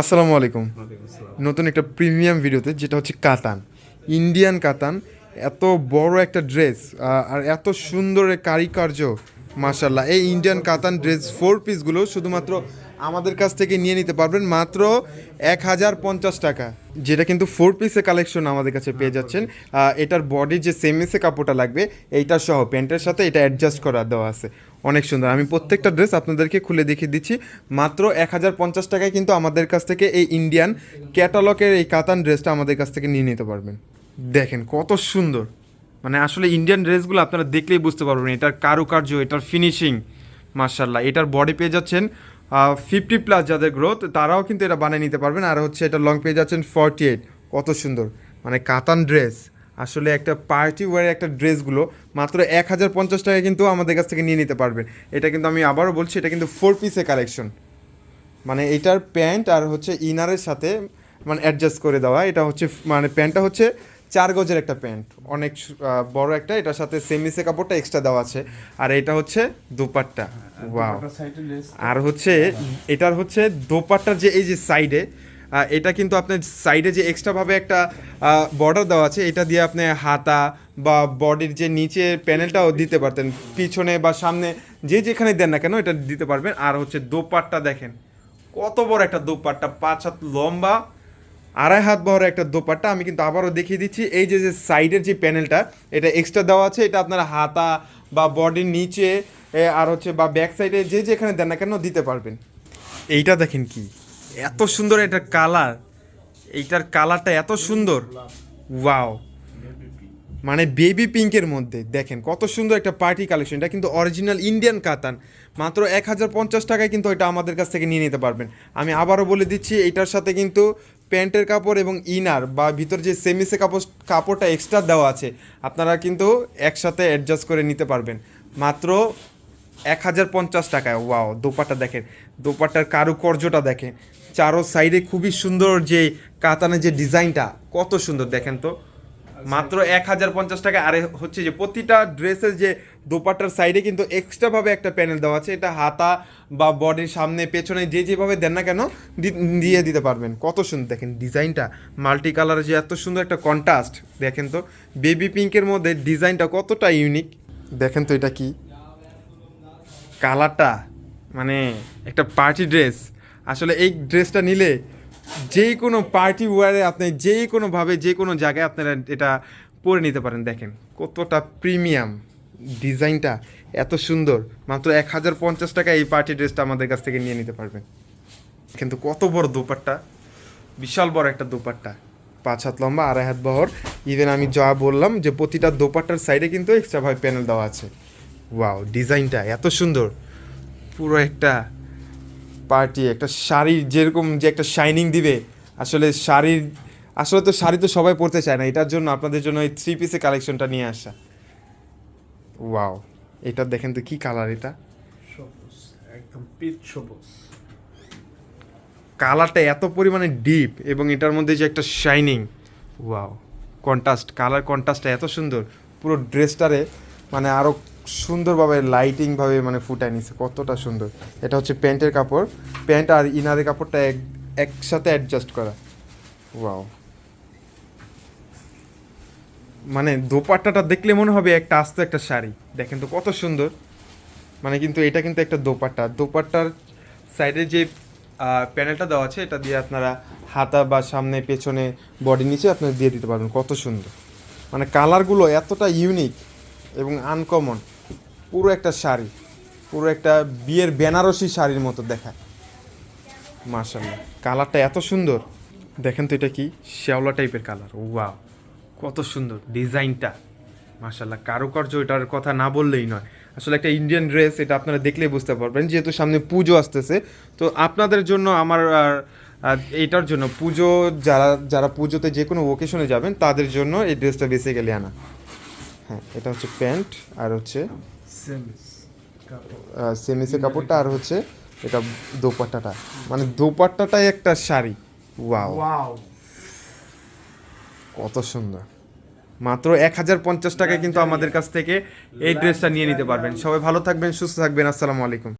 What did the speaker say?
আসসালামু আলাইকুম। নতুন একটা প্রিমিয়াম ভিডিওতে যেটা হচ্ছে কাতান। ইন্ডিয়ান কাতান এত বড় একটা ড্রেস আর এত সুন্দর কারিকার্য মাসাল্লাহ এই ইন্ডিয়ান কাতান ড্রেস ফোর পিসগুলো শুধুমাত্র আমাদের কাছ থেকে নিয়ে নিতে পারবেন মাত্র এক হাজার পঞ্চাশ টাকা, যেটা কিন্তু ফোর পিসের কালেকশন আমাদের কাছে পেয়ে যাচ্ছেন। এটার বডির যে সেমিসে কাপড়টা লাগবে, এইটা সহ প্যান্টের সাথে এটা অ্যাডজাস্ট করা দেওয়া আছে। অনেক সুন্দর। আমি প্রত্যেকটা ড্রেস আপনাদেরকে খুলে দেখিয়ে দিচ্ছি। মাত্র এক হাজার পঞ্চাশ টাকায় কিন্তু আমাদের কাছ থেকে এই ইন্ডিয়ান ক্যাটালগের এই কাতান ড্রেসটা আমাদের কাছ থেকে নিয়ে নিতে পারবেন। দেখেন কত সুন্দর। মানে আসলে ইন্ডিয়ান ড্রেসগুলো আপনারা দেখলেই বুঝতে পারবেন, এটার কারুকার্য, এটার ফিনিশিং মার্শাল্লাহ এটার বডি পেয়ে যাচ্ছেন ফিফটি প্লাস যাদের গ্রোথ তারাও কিন্তু এটা বানিয়ে নিতে পারবেন। আর হচ্ছে এটা লং পেয়ে যাচ্ছেন ফর্টি এইট কত সুন্দর। মানে কাতান ড্রেস আসলে একটা পার্টি ওয়ারের একটা ড্রেসগুলো মাত্র এক হাজার পঞ্চাশ টাকায় কিন্তু আমাদের কাছ থেকে নিয়ে নিতে পারবেন। এটা কিন্তু আমি আবারও বলছি, এটা কিন্তু ফোর পিসের কালেকশন মানে এটার প্যান্ট আর হচ্ছে ইনারের সাথে মানে অ্যাডজাস্ট করে দেওয়া। এটা হচ্ছে মানে প্যান্টটা হচ্ছে চার গজের একটা প্যান্ট। অনেক বড় একটা এটার সাথে সেমিসে কাপড়টা এক্সট্রা দেওয়া আছে। আর এটা হচ্ছে দুপাট্টা। ওয়াও আর হচ্ছে এটার হচ্ছে দোপাট্টার যে এই যে সাইডে এটা কিন্তু আপনার সাইডে যে এক্সট্রাভাবে একটা বর্ডার দেওয়া আছে এটা দিয়ে আপনি হাতা বা বডির যে নিচে প্যানেলটাও দিতে পারতেন। পিছনে বা সামনে যে যেখানে দেন না কেন এটা দিতে পারবেন। আর হচ্ছে দোপাট্টা দেখেন কত বড় একটা দোপাট্টা। পাঁচ হাত লম্বা আড়াই হাত বড় একটা দোপাট্টা, আমি কিন্তু আবারও দেখিয়ে দিচ্ছি। এই যে যে সাইডের যে প্যানেলটা, এটা এক্সট্রা দেওয়া আছে। এটা আপনারা হাতা বা বডির নিচে আর হচ্ছে বা ব্যাক সাইডে যে যেখানে দেন না কেন দিতে পারবেন। এইটা দেখেন কি, এত সুন্দর এটার কালার এইটার কালারটা এত সুন্দর। ওয়াও মানে বেবি পিঙ্কের মধ্যে, দেখেন কত সুন্দর একটা পার্টি কালেকশন এটা কিন্তু অরিজিনাল ইন্ডিয়ান কাতান মাত্র এক হাজার পঞ্চাশ টাকায় কিন্তু এটা আমাদের কাছ থেকে নিয়ে নিতে পারবেন। আমি আবারও বলে দিচ্ছি, এটার সাথে কিন্তু প্যান্টের কাপড় এবং ইনার বা ভিতর যে সেমিসে কাপড়, কাপড়টা এক্সট্রা দেওয়া আছে, আপনারা কিন্তু একসাথে অ্যাডজাস্ট করে নিতে পারবেন। মাত্র এক হাজার পঞ্চাশ টাকায় ওয়াও দোপাট্টা দেখেন, দোপাট্টার কারুকর্যটা দেখেন। চারো সাইডে খুবই সুন্দর যে কাতানের যে ডিজাইনটা কত সুন্দর, দেখেন তো। মাত্র এক হাজার পঞ্চাশ টাকা। আরে হচ্ছে যে প্রতিটা ড্রেসের যে দোপাট্টার সাইডে কিন্তু এক্সট্রাভাবে একটা প্যানেল দেওয়া আছে। এটা হাতা বা বডির সামনে, পেছনে, যে যেভাবে দেন না কেন দিয়ে দিতে পারবেন। কত সুন্দর দেখেন ডিজাইনটা মাল্টি কালার যে এত সুন্দর একটা কন্ট্রাস্ট দেখেন তো। বেবি পিঙ্কের মধ্যে ডিজাইনটা কতটা ইউনিক দেখেন তো এটা কি? কালারটা মানে একটা পার্টি ড্রেস আসলে এই ড্রেসটা নিলে যে কোনো পার্টি ওয়ারে আপনি যে কোনোভাবে যে কোনো জায়গায় আপনারা এটা পরে নিতে পারেন। দেখেন কতটা প্রিমিয়াম ডিজাইনটা এত সুন্দর। মাত্র এক হাজার পঞ্চাশ টাকা এই পার্টি ড্রেসটা আমাদের কাছ থেকে নিয়ে নিতে পারবেন। কিন্তু কত বড় দোপাট্টা, বিশাল বড় একটা দোপাট্টা। পাঁচ হাত লম্বা, আড়াই হাত বহর। ইভেন আমি যা বললাম যে প্রতিটা দোপাট্টার সাইডে কিন্তু এক্সট্রাভাবে প্যানেল দেওয়া আছে। ওয়াও ডিজাইনটা এত সুন্দর। পুরো একটা পার্টি একটা শাড়ির যেরকম যে একটা শাইনিং দিবে আসলে শাড়ির আসলে তো শাড়ি তো সবাই পরতে চায় না এটার জন্য আপনাদের জন্য এই থ্রি পিসের কালেকশনটা নিয়ে আসা। ওয়াও এটা দেখেন তো কি কালার এটা। সবুজ একদম পিচ সবুজ। কালারটা এত পরিমাণে ডিপ এবং এটার মধ্যে যে একটা শাইনিং ওয়াও কন্ট্রাস্ট কালার কন্ট্রাস্টটা এত সুন্দর পুরো ড্রেসটারে মানে আরও সুন্দরভাবে লাইটিংভাবে মানে ফুটায় নিছে, কতটা সুন্দর। এটা হচ্ছে প্যান্টের কাপড়। প্যান্ট আর ইনারের কাপড়টা এক, একসাথে অ্যাডজাস্ট করা। ওয়াও মানে দোপাট্টাটা দেখলে মনে হবে একটা আস্ত একটা শাড়ি। দেখেন তো কত সুন্দর। মানে কিন্তু এটা কিন্তু একটা দোপাট্টা। দোপাট্টার সাইডে যে প্যানেলটা দেওয়া আছে, এটা দিয়ে আপনারা হাতা বা সামনে, পেছনে বডি নিচে আপনারা দিয়ে দিতে পারবেন। কত সুন্দর। মানে কালারগুলো এতটা ইউনিক এবং আনকমন পুরো একটা শাড়ি। পুরো একটা বিয়ের বেনারসি শাড়ির মতো দেখায়। মার্শাল্লাহ কালারটা এত সুন্দর। দেখেন তো এটা কি? শ্যাওলা টাইপের কালার। ওয়াও। কত সুন্দর ডিজাইনটা। মার্শাল্লাহ কারুকার্য এটার কথা না বললেই নয়। আসলে একটা ইন্ডিয়ান ড্রেস এটা আপনারা দেখলেই বুঝতে পারবেন। যেহেতু সামনে পুজো আসতেছে, তো আপনাদের জন্য আমার এইটার জন্য পুজো, যারা যারা পুজোতে যে কোনো ওকেশনে যাবেন, তাদের জন্য এই ড্রেসটা বেসিক্যালি আনা। হ্যাঁ এটা হচ্ছে প্যান্ট আর হচ্ছে সেমিস কাপড়টা আর হচ্ছে এটা দোপাট্টাটা। মানে দোপাট্টাটাই একটা শাড়ি। ওয়াও। ওয়াও। কত সুন্দর। মাত্র এক হাজার পঞ্চাশ টাকায় কিন্তু আমাদের কাছ থেকে এই ড্রেসটা নিয়ে নিতে পারবেন। সবাই ভালো থাকবেন সুস্থ থাকবেন। আসসালামু আলাইকুম।